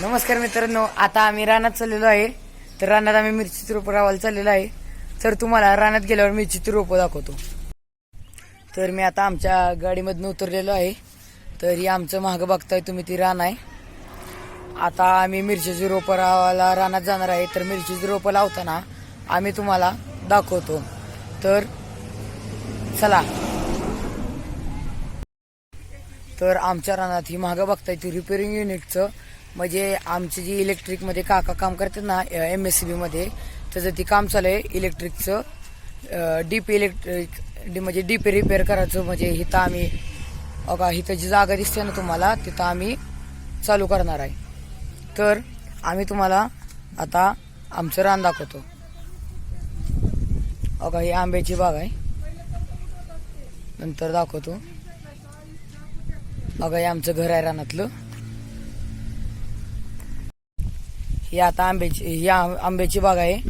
नमस्कार मित्रांनो आता आम्ही रानात चाललेलो आहे. तर रानात आम्ही मिरची रोपं रावायला चाललेलो आहे. तर तुम्हाला रानात गेल्यावर मिरची रोपं दाखवतो. तर मी आता आमच्या गाडीमधनं उतरलेलो आहे. तर ही आमचं महाग बघताय तुम्ही ती रान आहे. आता आम्ही मिरचीची रोपं रावाला रानात जाणार आहे. तर मिरचीची रोपं लावताना आम्ही तुम्हाला दाखवतो. तर चला. तर आमच्या रानात ही महाग बघताय ती रिपेअरिंग युनिटचं म्हणजे आमची जी इलेक्ट्रिकमध्ये काका काम करतात ना एम एस सी बीमध्ये त्याचं ती काम चालू आहे इलेक्ट्रिकचं डीपी इलेक्ट्रिक डी म्हणजे डीपी रिपेअर करायचं म्हणजे इथं आम्ही अगा इथं जी जागा दिसते ना तुम्हाला तिथं आम्ही चालू करणार आहे. तर आम्ही तुम्हाला आता आमचं रान दाखवतो. अगा ही आंब्याची बाग आहे. नंतर दाखवतो. अगा हे आमचं घर आहे रानातलं. ही आता आंब्याची ही आंब्याची बाग आहे.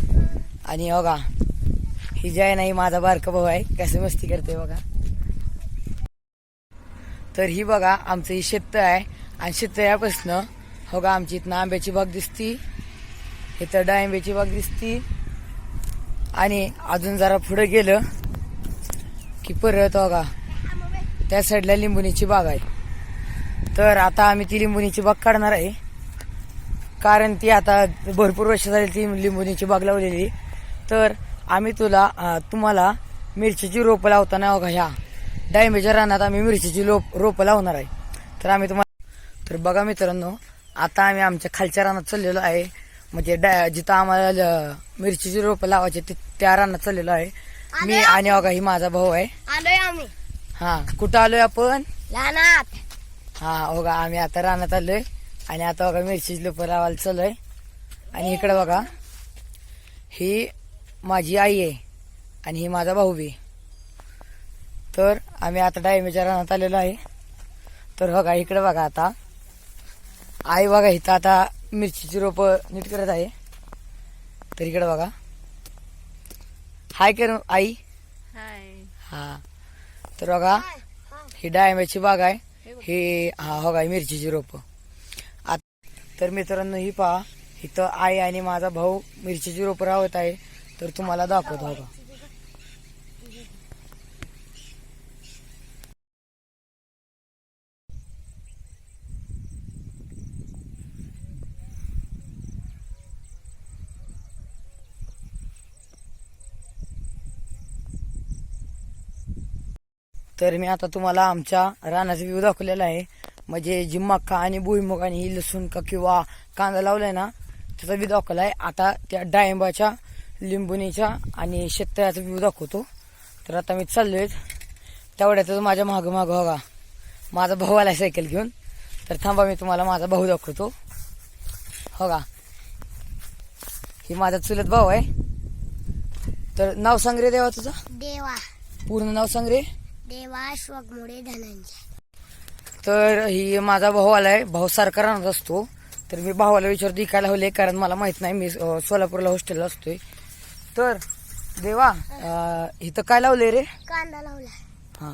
आणि बघा ही जय आहे माझा बारका भाऊ आहे. कसं मस्ती करते बघा. तर ही बघा आमचं ही शेत आहे. आणि शेतयापासनं हो का आमची इथनं आंब्याची बाग दिसती. इथं डाळिंब्याची बाग दिसती. आणि अजून जरा पुढे गेलं की परत बघा त्या साईडला लिंबुणीची बाग आहे. तर आता आम्ही ती लिंबुणीची बाग काढणार आहे. कारण ती आता भरपूर वर्ष झाली ती लिंबुनीची बाग लावलेली. तर आम्ही तुला तुम्हाला मिरचीची रोपं लावताना बघा ह्या डाळिंब्याच्या रानात आम्ही मिरचीची लोप रोपं लावणार आहे. तर आम्ही तुम्हाला तर बघा मित्रांनो आता आम्ही आमच्या खालच्या रानात चाललेलो आहे. म्हणजे डा जिथं आम्हाला मिरचीची रोपं लावायची ती- त्या रानात चाललेलो आहे. मी आणि बघा ही माझा भाऊ आहे. आलोय आम्ही. हा कुठं आलोय आपण? हा बघा आम्ही आता रानात आलोय. आणि आता बघा मिरचीची लोपं लावायला चाललोय. आणि इकडे बघा ही माझी आई आहे आणि ही माझा भाऊ बी. तर आम्ही आता डायमेच्या रानात आलेलो आहे. तर बघा इकडे बघा आता. आई बघा इथं आता मिरचीची रोपं नीट करत आहे. तर इकडे बघा. हाय कर आई. हा. तर बघा ही डाळिंब्याची बाग आहे. ही हा हो काय मिरचीची रोप. तर मित्रांनो ही पहा इथं आई आणि माझा भाऊ मिरचीची रोप रावत आहे तर तुम्हाला दाखवत हो तर मी आता तुम्हाला आमच्या रानाचा व्ह्यू दाखवलेला आहे. म्हणजे जी मका आणि भुईमुग आणि ही लसूण का किंवा कांदा लावलाय ना त्याचा व्ह्यू दाखवलाय. आता त्या डाळिंबाच्या लिंबुनीच्या आणि शेततळ्याचा व्ह्यू दाखवतो. तर आता मी चाललोय. तेवढ्यातच माझ्या मागं मागं बघा. माझा भाऊ आलाय सायकल घेऊन. तर थांबा मी तुम्हाला माझा भाऊ दाखवतो. हो का ही माझा चुलत भाऊ आहे. तर नाव सांग रे देवा तुझं? देवा. पूर्ण नाव सांग रे. देवा अश्वकमुळे धनंजय. तर ही माझा भाऊ आलाय भाऊ सारखा राहत असतो. तर मी भावाला विचारतो इकायला हवले कारण मला माहीत नाही मी सोलापूरला हॉस्टेलला असतोय. तर देवा इथं काय लावलंय रे? कांदा लावला हा.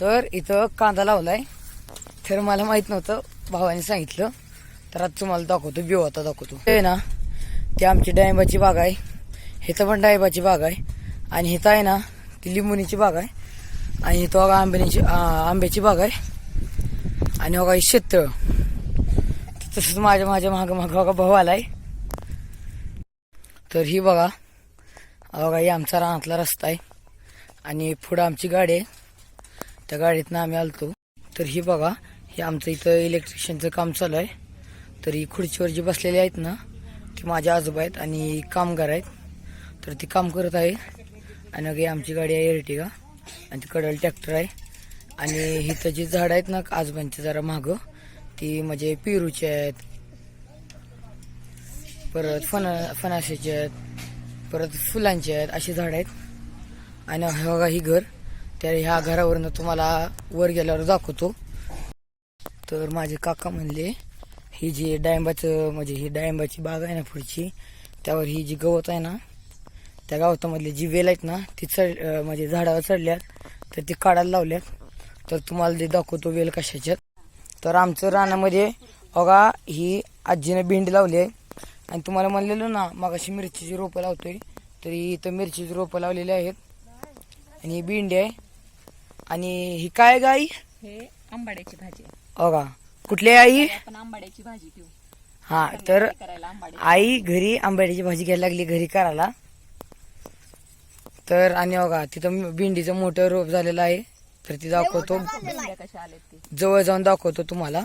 तर इथं कांदा लावलाय. तर मला माहीत नव्हतं भावाने सांगितलं. तर आता तुम्हाला दाखवतो बिव आता दाखवतो. ते ना ती आमची डाळिंबाची बाग आहे. इथं पण डाळिंबाची बाग आहे. आणि इथं आहे ना ती लिंबुनीची बाग आहे. आणि बघा आंब्याची आंब्याची बाग आहे. आणि बघा ही शेततळ तसंच माझ्या माझ्या माग माग बघा भाऊ आलाय. तर ही बघा. बघा ही आमचा रानातला रस्ता आहे. आणि पुढं आमची गाडी आहे. त्या गाडीतनं आम्ही आलतो. तर ही बघा हे आमचं इथं इलेक्ट्रिशियनचं काम चालू आहे. तर ही खुर्चीवर जी बसलेली आहेत ना ती माझ्या आजोबा आहेत आणि कामगार आहेत. तर ती काम करत आहे. आणि मग ही आमची गाडी आहे एर्टिगा आणि ती कडल ट्रॅक्टर आहे. आणि इथं जी झाडं आहेत ना आजोबांची जरा मागं ती म्हणजे पेरूची आहेत. परत फण फणाशीची आहेत. परत फुलांची आहेत अशी झाडं आहेत. आणि हे बघा ही घर. त्या ह्या घरावरनं तुम्हाला वर गेल्यावर दाखवतो. तर माझे काका म्हणले ही जी डाळिंबाचं म्हणजे ही डाळिंबाची बाग आहे ना पुढची त्यावर ही जी गवत आहे ना त्या गवतामधली जी वेल आहेत ना ती चढ म्हणजे झाडावर चढल्यात तर ती काढायला लावल्यात. तर तुम्हाला ते दाखवतो वेल कशाच्यात. तर आमचं रानामध्ये बघा ही आजीने भेंडी लावली आहे. आणि तुम्हाला म्हणलेलं ना मग अशी मिरचीची रोपं लावतोय. तरी इथं मिरचीची रोपं लावलेली आहेत. आणि ही भेंडी आहे. आणि ही काय गाई हे आंबाड्याची भाजी. बघा कुठली आई? आपण आंबाड्याची भाजी घेऊ हा तर करायला आई घरी आंब्याची भाजी घ्यायला लागली घरी करायला. तर आणि बघा तिथं भेंडीचं मोठं रोप झालेलं आहे. तर ती दाखवतो भेंड्या कशा आलेत ते जवळ जाऊन दाखवतो तुम्हाला.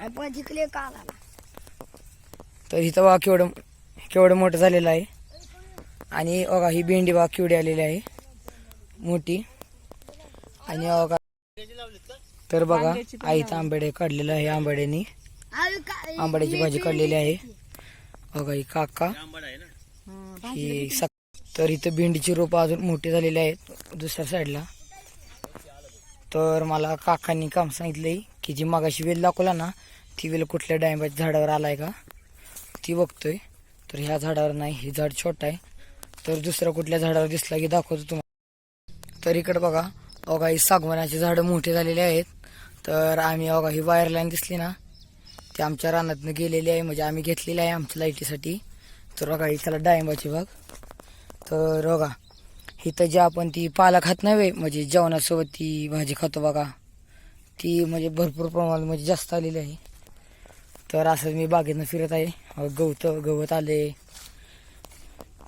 आपण जिंकले काढायला तर इथं बघा केवढं केवढं मोठं झालेलं आहे. आणि बघा ही भेंडी बघा केवढी आलेली आहे. मोठी. आणि बघा तर बघा आई इथं आंबाडे काढलेलं आहे आंबाड्यानी आंबाड्याची भाजी काढलेली आहे. बघा ही काका. हं, ही तर इथं भेंडीची रोपं अजून मोठी झालेली आहेत दुसऱ्या साईडला. तर मला काकांनी काम सांगितलंय की जी मागाशी वेल दाखवला ना ती वेल कुठल्या डाळिंबाच्या झाडावर आलाय का ती बघतोय. तर ह्या झाडावर नाही हे झाड छोट आहे. तर दुसऱ्या कुठल्या झाडावर दिसला की दाखवतो तुम्हाला. तर इकडे बघा बघा ही सागवानाची झाडं मोठी झालेली आहेत. तर आम्ही बघा ही वायर लाईन दिसली ना ती आमच्या रानातनं गेलेली आहे. म्हणजे आम्ही घेतलेली आहे आमच्या लाईटीसाठी. तर बघा ही त्याला डाळिंबाची बाग. तर बघा इथं जे आपण ती पाला खात नाही म्हणजे जेवणासोबत ती भाजी खातो बघा. ती म्हणजे भरपूर प्रमाणात म्हणजे जास्त आलेली आहे. तर असं मी बागेतनं फिरत आहे. अहो, गवत गवत आले.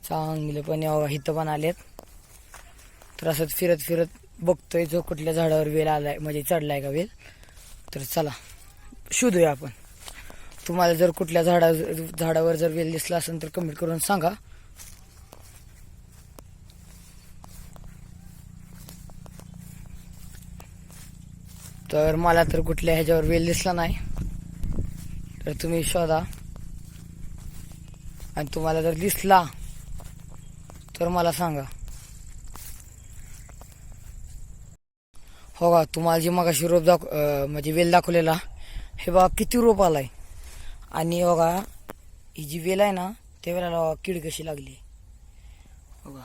चांगले पण हिथं इथं पण आलेत. तर असंच फिरत फिरत बघतोय जो कुठल्या झाडावर वेल आलाय म्हणजे चढलाय का वेल. तर चला शोधूया आपण. तुम्हाला जर कुठल्या झाडा झाडावर जर वेल दिसला असेल तर कमेंट करून सांगा. तर मला तर कुठल्या ह्याच्यावर वेल दिसला नाही. तर तुम्ही शोधा. आणि तुम्हाला जर दिसला तर मला सांगा. हो का तुम्हाला जे मगाशी रोप दाख म्हणजे वेल दाखवलेला हे बघा किती रोप आलाय. आणि हो बघा ही जी वेल आहे ना त्या वेळेला कीड कशी लागली. हो बघा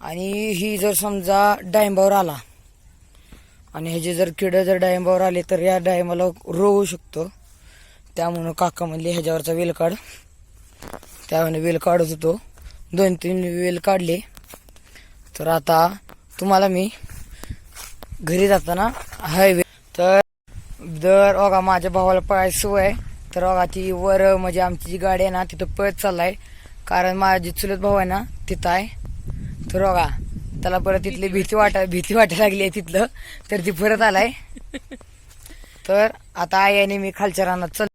आणि ही जर समजा डाळिंबावर आला आणि ह्याचे जर किड जर डाळिंबावर आले तर या डाळिंबाला रोग होऊ शकतो. त्यामुळं काका म्हणले ह्याच्यावरचा वेल काढ. त्यामुळे वेल काढत होतो. दोन तीन वेल काढले. तर आता तुम्हाला मी घरी जाताना हायवे तर दर बघा माझ्या भावाला पळायची सवय आहे. तर बघा ती वर म्हणजे आमची जी गाडी आहे ना तिथं पळत चाललाय. कारण माझी चुलत भाऊ आहे ना तिथं आहे. तर बघा त्याला परत तिथली भीती वाटा भीती वाटायला लागली आहे तिथलं. तर ती परत आलाय. तर आता आई आणि मी खालच्या रानात चल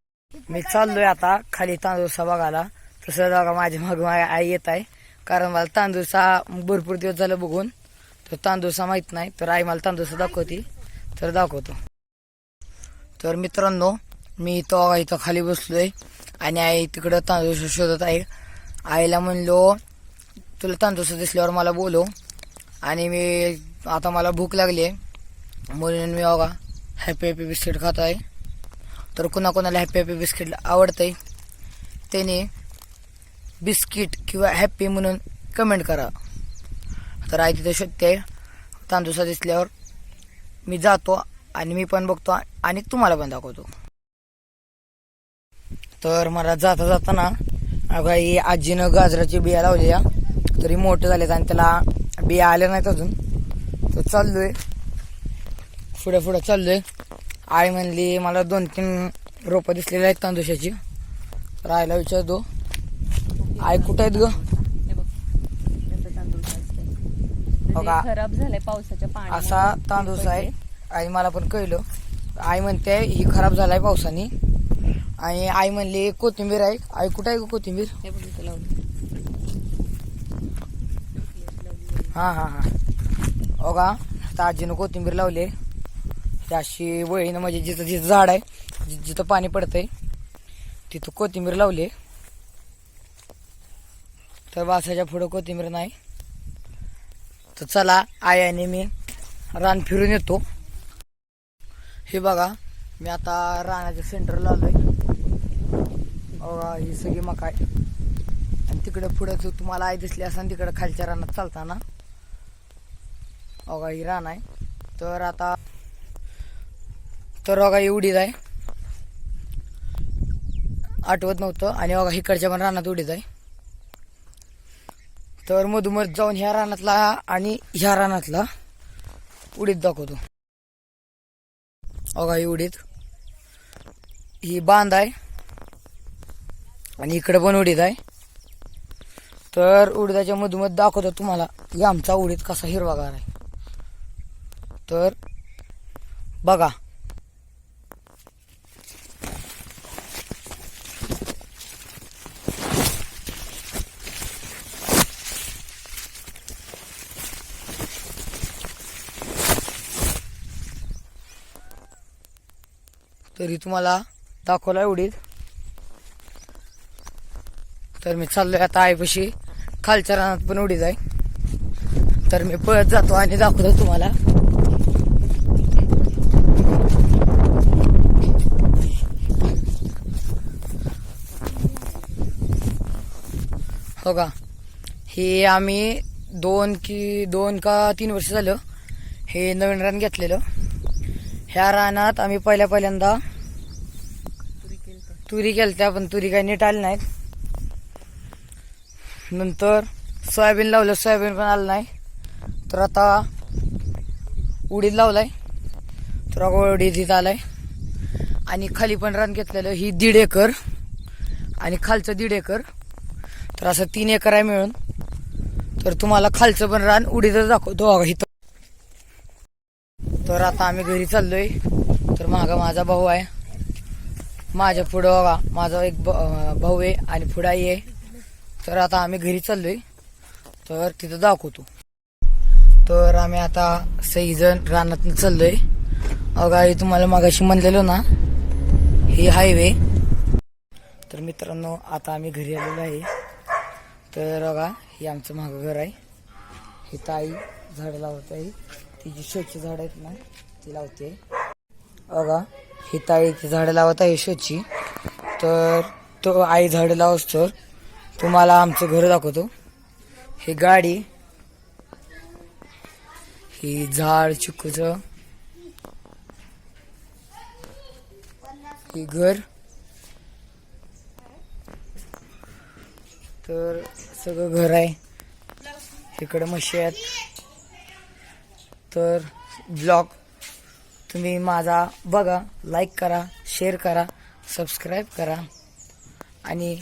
मी चाललोय आता खाली तांदूळसा बघायला तसं बघा माझ्या माग आई येत आहे. कारण मला तांदूळसा भरपूर दिवस झालं बघून. तर तांदूळसा माहीत नाही. तर आई मला तांदूळसा दाखवती. तर दाखवतो. तर मित्रांनो मी इथं इथं खाली बसलोय. आणि आई तिकडं तांदूळसा शोधत आहे. आईला म्हणलो तुला तांदूळसा दिसल्यावर मला बोलव. आणि मी आता मला भूक लागली आहे. म्हणून मी बघा हॅपी हॅपी बिस्किट खात आहे तर कुणाकोणाला हॅपी हॅपी बिस्किट आवडतंय त्याने बिस्किट किंवा हॅप्पी म्हणून कमेंट करा. तर आई तिथे शोधते तांदुसा दिसल्यावर मी जातो आणि मी पण बघतो आणि तुम्हाला पण दाखवतो. तर मला जाता जाताना अगं ही आजीनं गाजराची बिया लावल्या तरी मोठं झालेत आणि त्याला बिया आल्या नाहीत अजून. तर चाललोय. पुढे पुढे चाललोय. आई म्हणली मला दोन तीन रोपं दिसलेली आहेत तांदूशाची तर आईला विचारतो. आई कुठं आहेत ग? हे. म्हणजे बघा. खराब झालंय पावसाच्या असा तांदूस आहे. आई मला पण कळलं. आई म्हणते ही खराब झालाय पावसाने. आणि आई म्हणली कोथिंबीर आहे. आई कुठं आहे ग कोथिंबीर? हां हां हां. लावलं हा हा हा आता आजीनं कोथिंबीर लावली आहे. अशी वळीनं म्हणजे जिथं जिथं झाड आहे जि- जिथं पाणी पडतंय तिथं कोथिंबीर लावली आहे. तर बासाच्या पुढं कोथिंबीर नाही. तर चला आई आणि मी रान फिरून येतो. हे बघा मी आता रानाच्या सेंटरला आलोय. बघा ही सगळी मका आहे. आणि तिकडे पुढं तुम्हाला आई दिसली असं तिकडं खालच्या रानात चालताना. अगा ही रान आहे. तर आता तर अगा एवढीच आहे. आठवत नव्हतं. आणि अगा इकडच्या पण रानात उडीत आहे. तर मधोमध जाऊन ह्या रानातला आणि ह्या रानातला उडीत दाखवतो. अगा ही उडीत ही बांध आहे. आणि इकडे पण उडीत आहे. तर उडीदाच्या मधोमध दाखवतो तुम्हाला की आमचा उडीत कसा हिरवागार आहे. तर बघा. तरी तुम्हाला दाखवला उडीद तर मी चाललोय आता आईपाशी. खालच्या रानात पण उडीद आहे तर मी पळत जातो आणि दाखवतो तुम्हाला. हो का हे आम्ही दोन की दोन का तीन वर्ष झालं हे नवीन रान घेतलेलं. ह्या रानात आम्ही पहिल्या पहिल्यांदा तुरी केली तर तुरी केलत्या पण तुरी काही नीट आली नाहीत. नंतर सोयाबीन लावलं सोयाबीन पण आलं नाही. तर आता उडीद लावलाय. तर उडीद इथं आलाय. आणि खाली पण रान घेतलेलं ही दीड एकर आणि खालचं दीड एकर. तर असं तीन एकर आहे मिळून. तर तुम्हाला खालचं पण रान उडीतच दाखवतो इथं. तर आता आम्ही घरी चाललोय. तर मागा माझा भाऊ आहे. माझ्या पुढं बघा माझा एक ब- भाऊ आहे आणि पुढं आई आहे. तर आता आम्ही घरी चाललोय. तर तिथं दाखवतो. तर आम्ही आता सईजण रानात चाललोय. अगा हे तुम्हाला मागाशी म्हणलेलो ना ही हायवे. तर मित्रांनो आता आम्ही घरी आलेलो आहे. तर बघा हे आमचं मागं घर आहे. ही ताई झाडं लावत आहे. तिची शोची झाडं आहेत ना ती लावते. बघा ही ताईची झाडं लावत आहे शोची. तर तो आई झाडं लावस तर तुम्हाला आमचं घर दाखवतो. ही गाडी ही झाड चिकूचं ही घर. तर सगळं घर आहे. इकडं म्हशी आहेत. तर ब्लॉग तुम्ही माझा बघा लाईक करा शेअर करा सबस्क्राईब करा. आणि